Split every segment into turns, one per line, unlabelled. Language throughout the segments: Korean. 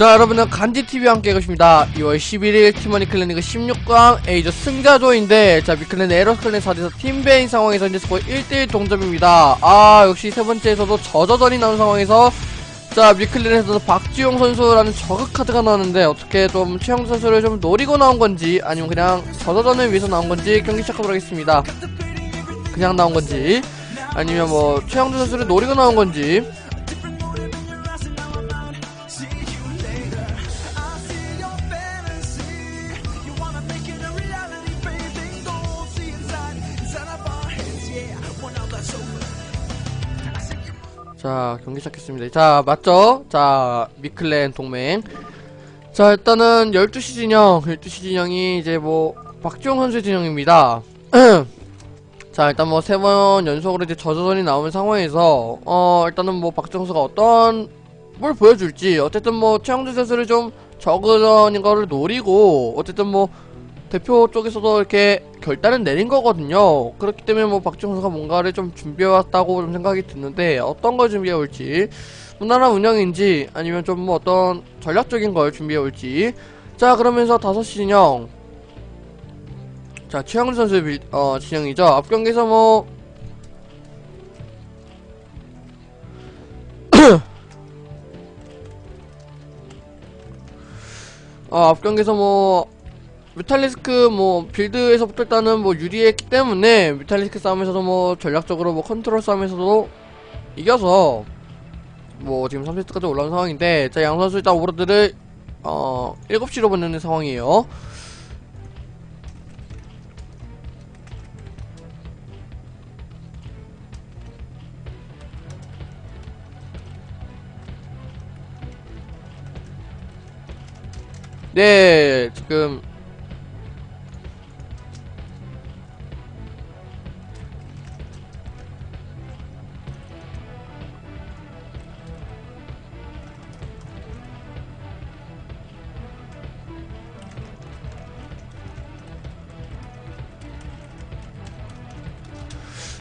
자 여러분은 간지TV 함께 계십니다. 2월 11일 티머니 클래니그 16강 A조 승자조인데 자 미클랜 에러클랜 4대4 팀베인 상황에서 현재 스코어 1대1 동점입니다. 아 역시 세 번째에서도 저저전이 나온 상황에서 자 미클랜에서도 박지용 선수라는 저급 카드가 나왔는데 어떻게 좀 최영 선수를 좀 노리고 나온 건지 아니면 그냥 저저전을 위해서 나온 건지 경기 시작하도록 하겠습니다. 그냥 나온 건지 아니면 뭐 최영준 선수를 노리고 나온 건지 자 경기 시작했습니다. 자 맞죠? 자 미클랜 동맹. 자 일단은 12시 진영. 12시 진영이 이제 뭐 박지용 선수의 진영입니다. 자 일단 뭐 세 번 연속으로 이제 저저전이 나오는 상황에서 어 일단은 뭐 박지용 선수가 어떤 뭘 보여줄지 어쨌든 뭐 최영준 선수를 좀 저그전인 거를 노리고 어쨌든 뭐 대표 쪽에서도 이렇게 결단을 내린 거거든요. 그렇기 때문에 뭐 박지용 선수가 뭔가를 좀 준비해왔다고 좀 생각이 드는데 어떤 걸 준비해 올지 무난한 운영인지 아니면 좀 뭐 어떤 전략적인 걸 준비해 올지 자 그러면서 5시 진영 자 최영준 선수의 빌, 어, 진영이죠. 앞 경기에서 뭐 어, 앞 경기에서 뭐 뮤탈리스크 뭐 빌드에서부터 일단은 뭐 유리했기 때문에 뮤탈리스크 싸움에서도 뭐 전략적으로 뭐 컨트롤 싸움에서도 이겨서 뭐 지금 3세트까지 올라온 상황인데 자 양 선수 일단 오버로드를 어 7시로 보내는 상황이에요. 네 지금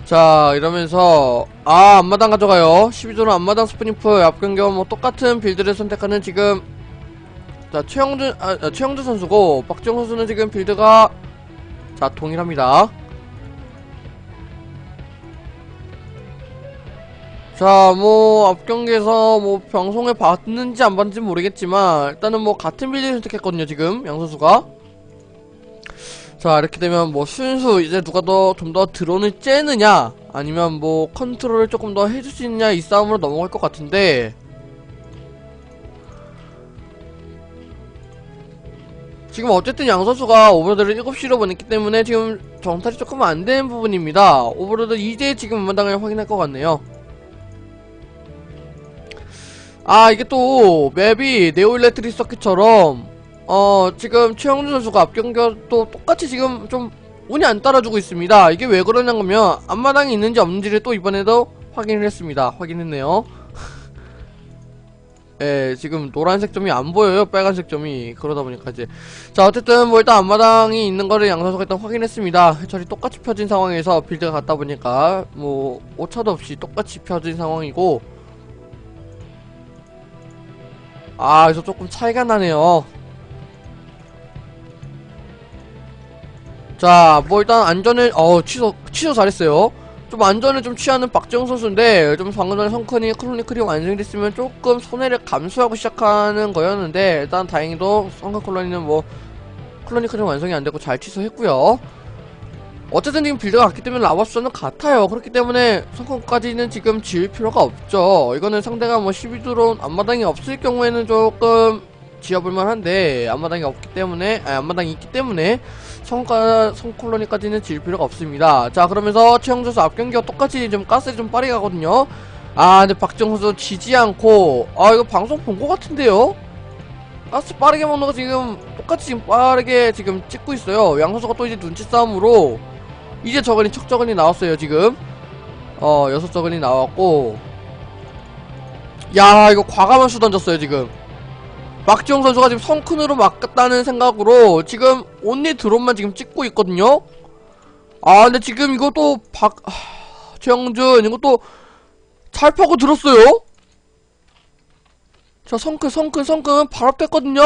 자 이러면서 아 앞마당 가져가요. 12조는 앞마당 스프니프 앞경기와 뭐 똑같은 빌드를 선택하는 지금 자 최영준 아, 아, 최영준 선수고 박지영 선수는 지금 빌드가 자 동일합니다. 자 뭐 앞경기에서 뭐 방송에 봤는지 안 봤는지 모르겠지만 일단은 뭐 같은 빌드를 선택했거든요 지금 양 선수가 자 이렇게 되면 뭐 순수 이제 누가 더 좀 더 드론을 째느냐 아니면 뭐 컨트롤을 조금 더 해줄 수 있느냐 이 싸움으로 넘어갈 것 같은데. 지금 어쨌든 양 선수가 오버로드를 7시로 보냈기 때문에 지금 정탈이 조금 안 되는 부분입니다. 오버로드 이제 지금 음마당을 확인할 것 같네요. 아 이게 또 맵이 네오일렉트릭 서킷처럼 어 지금 최영준 선수가 앞경기와 또 똑같이 지금 좀 운이 안 따라주고 있습니다. 이게 왜 그러냐면 앞마당이 있는지 없는지를 또 이번에도 확인을 했습니다. 확인했네요. 예, 지금 노란색 점이 안 보여요. 빨간색 점이 그러다 보니까 이제 자 어쨌든 뭐 일단 앞마당이 있는 거를 양 선수가 일단 확인했습니다. 해철이 똑같이 펴진 상황에서 빌드가 갔다 보니까 뭐 오차도 없이 똑같이 펴진 상황이고 아 그래서 조금 차이가 나네요. 자, 뭐 일단 안전을 어 취소 취소 잘했어요. 좀 안전을 좀 취하는 박지영 선수인데 좀 방금 전에 성큰이 크로니클이 완성이 됐으면 조금 손해를 감수하고 시작하는 거였는데 일단 다행히도 성큰 콜로니는 뭐 클로니클은 완성이 안 되고 잘 취소했고요. 어쨌든 지금 빌드가 같기 때문에 라바스는 같아요. 그렇기 때문에 성큰까지는 지금 지을 필요가 없죠. 이거는 상대가 뭐 12드론 앞마당이 없을 경우에는 조금 지어볼만 한데 앞마당이 없기 때문에 아 앞마당이 있기 때문에 성과 성콜로니까지는 지을 필요가 없습니다. 자 그러면서 최영준 선수 앞경기와 똑같이 좀 가스를 좀 빠르게 가거든요. 아 근데 박정 선수 지지 않고 아 이거 방송 본 것 같은데요? 가스 빠르게 먹는 거 지금 똑같이 지금 빠르게 지금 찍고 있어요. 양 선수가 또 이제 눈치 싸움으로 이제 저글이 척 저글이 나왔어요 지금. 어 여섯 저글이 나왔고 야 이거 과감한 수 던졌어요 지금. 박지용 선수가 지금 성큰으로 막겠다는 생각으로 지금 온리 드론만 지금 찍고 있거든요. 아 근데 지금 이것도 박 아, 최영준 이것도 잘 파고 들었어요. 자, 성큰, 성큰, 성큰, 바로 뺐거든요?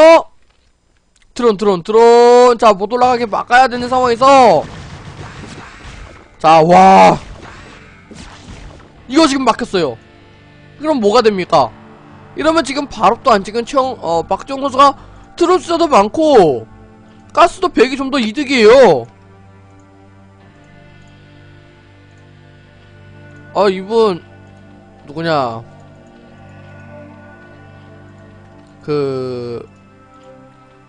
드론, 드론, 드론. 자, 못 올라가게 막아야 되는 상황에서. 자, 와. 이거 지금 막혔어요. 그럼 뭐가 됩니까? 이러면 지금 바로 또안 찍은 최영, 어, 박지용 선수가 숫자도 많고, 가스도 100이 좀 더 이득이에요. 아, 이분, 누구냐. 그,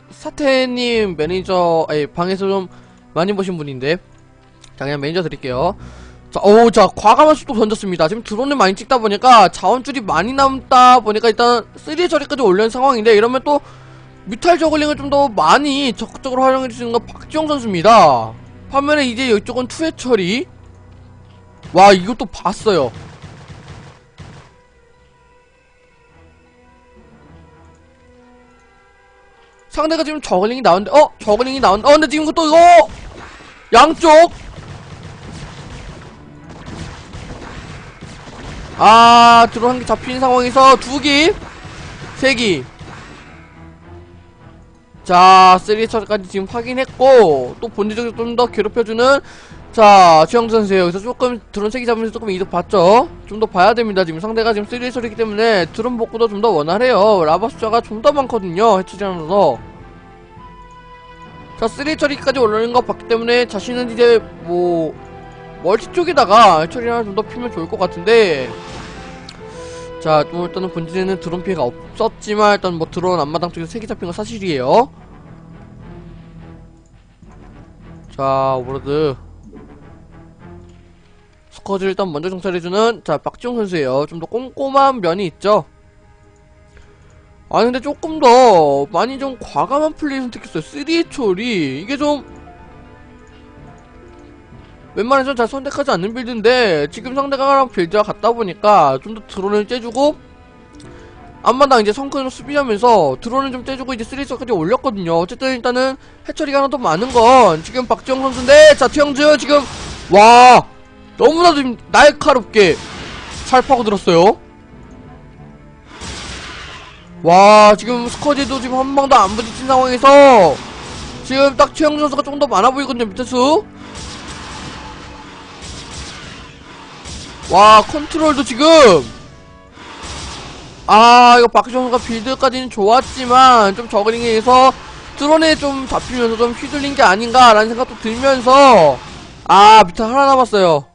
사태님 매니저, 아니, 방에서 좀 많이 보신 분인데. 자, 그냥 매니저 드릴게요. 자, 오, 자, 과감한 수도 던졌습니다. 지금 드론을 많이 찍다 보니까 자원줄이 많이 남다 보니까 일단 3D 처리까지 올려는 상황인데, 이러면 또 뮤탈 저글링을 좀 더 많이 적극적으로 활용해 주시는 건 박지영 선수입니다. 반면에 이제 이쪽은 투회 처리. 와, 이것도 봤어요. 상대가 지금 저글링이 나오는데, 어? 저글링이 나오는데, 어, 근데 지금 또 이거! 양쪽! 아, 드론 한 개 잡힌 상황에서 두 개, 세 개. 자, 3차까지 지금 확인했고, 또 본질적으로 좀 더 괴롭혀주는, 자, 최영 선수예요. 여기서 조금 드론 세개 잡으면서 조금 이득 봤죠? 좀 더 봐야 됩니다. 지금 상대가 지금 3 처리기 때문에 드론 복구도 좀 더 원활해요. 라바 숫자가 좀 더 많거든요. 해치지하면서. 자, 3 처리까지 올라오는 거 봤기 때문에 자신은 이제 뭐, 멀티 쪽에다가 처리 하나 좀 더 피면 좋을 것 같은데, 자, 좀 일단은 본진에는 드론 피해가 없었지만 일단 뭐 드론 앞마당 쪽에서 3개 잡힌 건 사실이에요. 자, 오버로드. 스쿼즈 일단 먼저 정찰해주는 자 박지용 선수예요. 좀 더 꼼꼼한 면이 있죠. 아 근데 조금 더 많이 좀 과감한 플레이 선택했어요. 3 초리 이게 좀 웬만해서 잘 선택하지 않는 빌드인데 지금 상대가랑 빌드가 같다 보니까 좀 더 드론을 째주고 앞마당 이제 성큰으로 수비하면서 드론을 좀 째주고 이제 3스까지 올렸거든요. 어쨌든 일단은 해처리가 하나 더 많은 건 지금 박지영 선수인데 자 투영즈 지금 와 너무나도 날카롭게 잘 파고들었어요. 와 지금 스쿼지도 지금 한 방도 안 부딪힌 상황에서 지금 딱 최영 선수가 좀더 많아 보이거든요 밑에 수. 와 컨트롤도 지금 아 이거 박지영 선수가 빌드까지는 좋았지만 좀 저그링에 의해서 드론에 좀 잡히면서 좀 휘둘린 게 아닌가라는 생각도 들면서 아 밑에 하나 남았어요.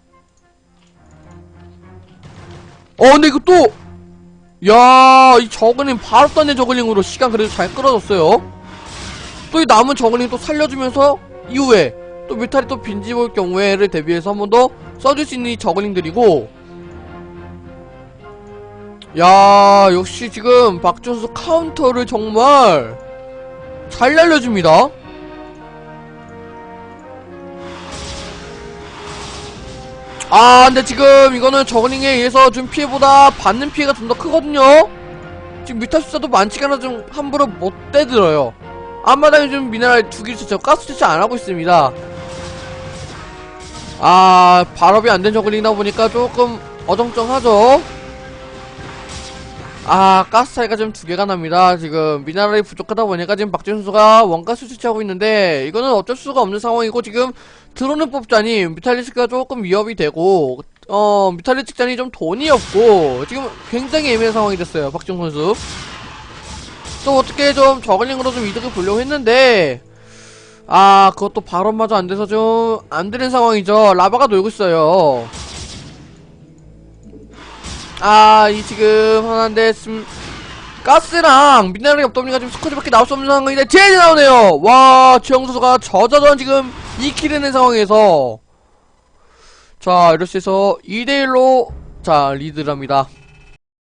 어 근데 이거 또 야, 이 저글링 바로 딴내 저글링으로 시간 그래도 잘 끌어줬어요. 또 이 남은 저글링 또 살려주면서 이후에 또 뮤탈이 또 빈집 올 경우에를 대비해서 한 번 더 써줄 수 있는 이 저글링들이고. 야, 역시 지금 박준수 카운터를 정말 잘 날려줍니다. 아 근데 지금 이거는 저글링에 의해서 준 피해보다 받는 피해가 좀 더 크거든요. 지금 뮤탈 숫자도 많지가 않아 좀 함부로 못 대들어요. 앞마당에 좀 미네랄 두 개를 저 가스 채취 안 하고 있습니다 아 발업이 안 된 저글링이다 보니까 조금 어정쩡하죠? 아 가스 차이가 좀두 개가 납니다. 지금 미네랄이 부족하다 보니까 지금 박지현 선수가 원가스 채취하고 있는데 이거는 어쩔 수가 없는 상황이고 지금 드론을 뽑자니 뮤탈리스크가 조금 위협이 되고 어 뮤탈리 직전이 좀 돈이 없고 지금 굉장히 애매한 상황이 됐어요 박지용 선수. 또 어떻게 좀 저글링으로 좀 이득을 보려고 했는데 아 그것도 발언마저 안 돼서 좀 안 되는 상황이죠. 라바가 놀고 있어요. 아 이 지금 하나인데 좀 가스랑 미네랄이 없다 보니까 지금 스쿼지밖에 나올 수 없는 상황인데 제일 나오네요. 와 최영 선수가 저저전 지금 2킬 해낸 상황에서. 자 이렇게 해서 2대1로 자 리드를 합니다